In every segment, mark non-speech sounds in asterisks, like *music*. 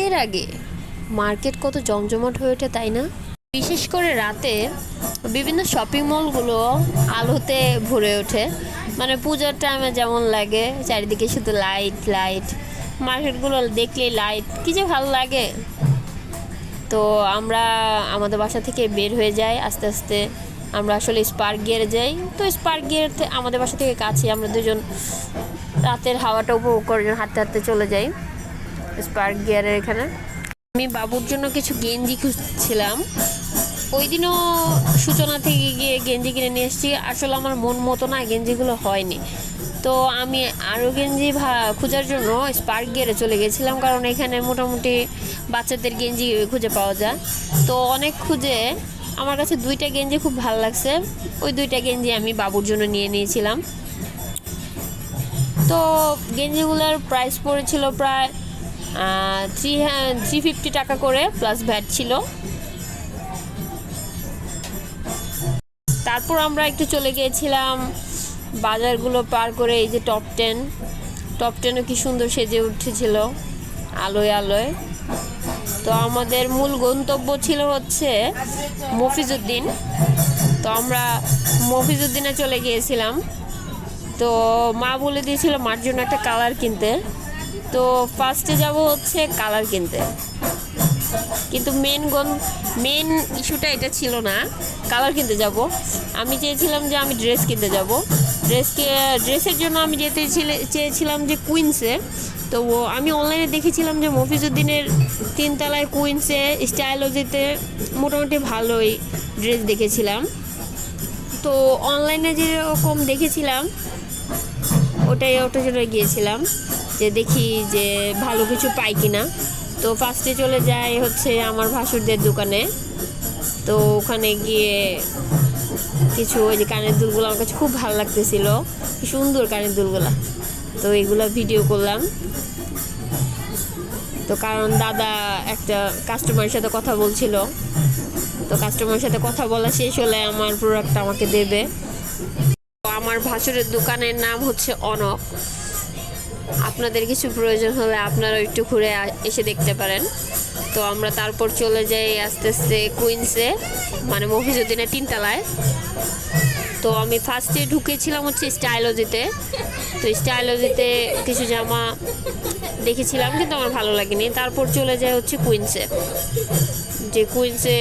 ঈদের আগে। মার্কেট কত জমজমাট হয়ে ওঠে তাই না? বিশেষ করে রাতে বিভিন্ন শপিং মলগুলো আলোতে ভরে ওঠে। মানে পূজার টাইমে যেমন লাগে, চারিদিকে শুধু লাইট লাইট মার্কেটগুলো দেখলে লাইট কী যে ভালো লাগে। তো আমরা আমাদের বাসা থেকে বের হয়ে যাই, আস্তে আস্তে আমরা আসলে স্পার্ক গিয়ারে যাই। তো স্পার্ক গিয়ার আমাদের বাসা থেকে কাছে আমরা দুজন রাতের হাওয়াটা উপভোগ করে হাঁটতে হাঁটতে চলে যাই। স্পার্ক গিয়ারের এখানে। আমি বাবুর জন্য কিছু গেঞ্জি খুঁজছিলাম। ওই দিনও সূচনা থেকে গিয়ে গেঞ্জি কিনে নিয়ে এসেছি। আসলে আমার মন মতো না, গেঞ্জিগুলো হয়নি। তো আমি আরও গেঞ্জি খোঁজার জন্য স্পার্ক গিয়ারে চলে গেছিলাম। কারণ এখানে মোটামুটি বাচ্চাদের গেঞ্জি খুঁজে পাওয়া যায়। তো অনেক খুঁজে আমার কাছে দুইটা গেঞ্জি খুব ভালো লাগছে। ওই দুইটা গেঞ্জি আমি বাবুর জন্য নিয়ে নিয়েছিলাম। তো গেঞ্জিগুলোর প্রাইস পড়েছিল প্রায় থ্রি থ্রি ফিফটি টাকা করে প্লাস ভ্যাট ছিল। তারপর আমরা একটু চলে গিয়েছিলাম বাজারগুলো পার করে, এই যে টপ টেন টপ টেনও কি সুন্দর সেজে উঠেছিল, আলোয় আলোয়। তো আমাদের মূল গন্তব্য ছিল হচ্ছে মফিজুদ্দিন। তো আমরা মফিজুদ্দিনে চলে গিয়েছিলাম। তো মা বলে দিয়েছিল, মার জন্য একটা কালার কিনতে। তো ফার্স্টে যাব হচ্ছে কালার কিনতে। কিন্তু মেন গন মেন ইস্যুটা এটা ছিল না। কালার কিনতে যাব। আমি চেয়েছিলাম যে আমি ড্রেস কিনতে যাব। ড্রেসকে ড্রেসের জন্য আমি যেতে চেয়েছিলাম যে কুইন্সে তো আমি অনলাইনে দেখেছিলাম যে মফিজুদ্দিনের তিনতলায় কুইন্সে স্টাইলজিতে মোটামুটি ভালোই ড্রেস দেখেছিলাম। তো অনলাইনে যেরকম দেখেছিলাম, ওটাই ওটার জন্য গিয়েছিলাম। যে দেখি যে ভালো কিছু পাই কিনা। তো ফার্স্টে চলে যায় হচ্ছে আমার ভাসুরদের দোকানে। তো ওখানে গিয়ে কিছু ওই যে কানের দুলগুলো আমার কাছে খুব ভালো লাগতেছিল। কি সুন্দর কানের দুলগুলা। তো এগুলো ভিডিও করলাম। তো কারণ দাদা একটা কাস্টমারের সাথে কথা বলছিল। তো কাস্টমারের সাথে কথা বলা শেষ হলে আমার প্রোডাক্টটা আমাকে দেবে। তো আমার ভাসুরের দোকানের নাম হচ্ছে অনক। আপনাদের কিছু প্রয়োজন হলে আপনারা একটু ঘুরে এসে দেখতে পারেন। তো আমরা তারপর চলে যাই আস্তে আস্তে কুইন্সে মানে মফিজুদ্দিনের তিনতলায়। তো আমি ফার্স্টে ঢুকেছিলাম হচ্ছে স্টাইলজিতে। তো স্টাইলজিতে কিছু জামা দেখেছিলাম, কিন্তু আমার ভালো লাগেনি। তারপর চলে যায় হচ্ছে কুইন্সে। যে কুইন্সে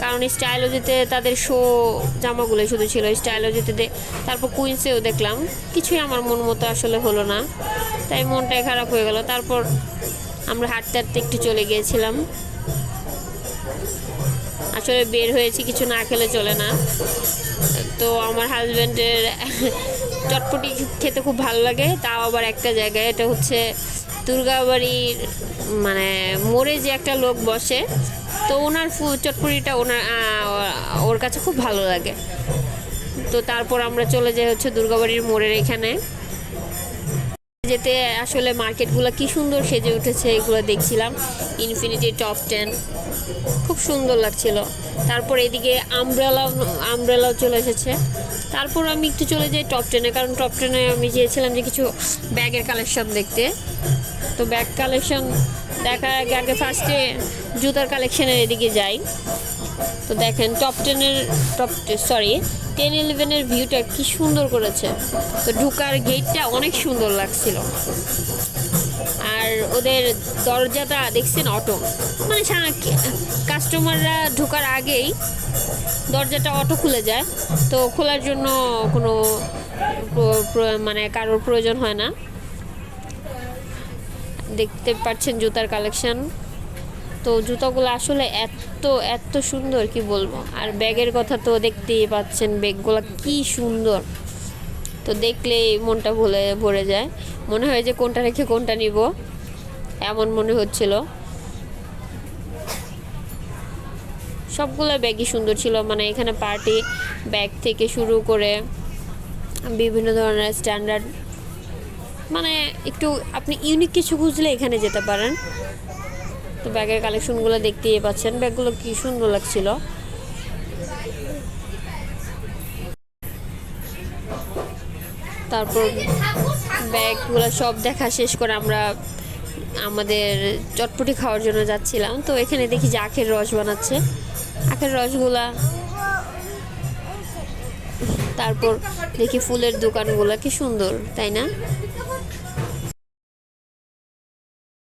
কারণ স্টাইলজিতে তাদের শো জামাগুলো শুধু ছিল। স্টাইলজিতে তারপর কুইন্সেও দেখলাম। কিছুই আমার মন মতো আসলে হলো না। তাই মনটাই খারাপ হয়ে গেল। তারপর আমরা হাঁটতে হাঁটতে একটু চলে গিয়েছিলাম। আসলে বের হয়েছি, কিছু না খেলে চলে না। তো আমার হাজব্যান্ডের *laughs* চটপটি খেতে খুব ভালো লাগে। তাও আবার একটা জায়গায়। এটা হচ্ছে দুর্গাবাড়ির মানে মোড়ে যে একটা লোক বসে তো ওনার চটপুরিটা ওনার ওর কাছে খুব ভালো লাগে। তো তারপর আমরা চলে যাই হচ্ছে দুর্গাবাড়ির মোড়ের এখানে। যেতে আসলে মার্কেটগুলো কি সুন্দর সেজে উঠেছে, এগুলো দেখছিলাম। ইনফিনিটি টপ টেন খুব সুন্দর লাগছিল। তারপর এদিকে আমব্রেলা আমব্রেলাও চলে এসেছে। তারপর আমি একটু চলে যাই টপ টেনে কারণ টপ টেনে আমি চেয়েছিলাম যে কিছু ব্যাগের কালেকশন দেখতে। তো ব্যাগ কালেকশন দেখার আগে আগে ফার্স্টে জুতার কালেকশনের এদিকে যাই। তো দেখেন টপ টেনের টপ সরি টেন ইলেভেনের ভিউটা কি সুন্দর করেছে। তো ঢুকার গেটটা অনেক সুন্দর লাগছিল। আর ওদের দরজাটা দেখছেন অটো মানে কাস্টমাররা ঢোকার আগেই দরজাটা অটো খুলে যায়। তো খোলার জন্য কোনো মানে কারোর প্রয়োজন হয় না। দেখতে পাচ্ছেন জুতার কালেকশন তো জুতোগুলো আসলে এত এত সুন্দর, কি বলব? আর ব্যাগের কথা তো দেখতেই পাচ্ছেন ব্যাগগুলো কি সুন্দর। তো দেখলেই মনটা ভুলে, ভরে যায়। মনে হয় যে কোনটা রেখে কোনটা নিব। এমন মনে হচ্ছিল। সবগুলো ব্যাগই সুন্দর ছিল। মানে এখানে পার্টি ব্যাগ থেকে শুরু করে বিভিন্ন ধরনের স্ট্যান্ডার্ড। মানে একটু আপনি ইউনিক কিছু খুঁজলে এখানে যেতে পারেন। তো ব্যাগের কালেকশনগুলো দেখতেই পাচ্ছেন। ব্যাগগুলো কি সুন্দর লাগছিল। তারপর ব্যাগগুলো সব দেখা শেষ করে আমরা আমাদের চটপটি খাওয়ার জন্য যাচ্ছিলাম। তো এখানে দেখি যে আখের রস বানাচ্ছে। আখের রসগুলা তারপর দেখি ফুলের দোকানগুলো, কি সুন্দর, তাই না?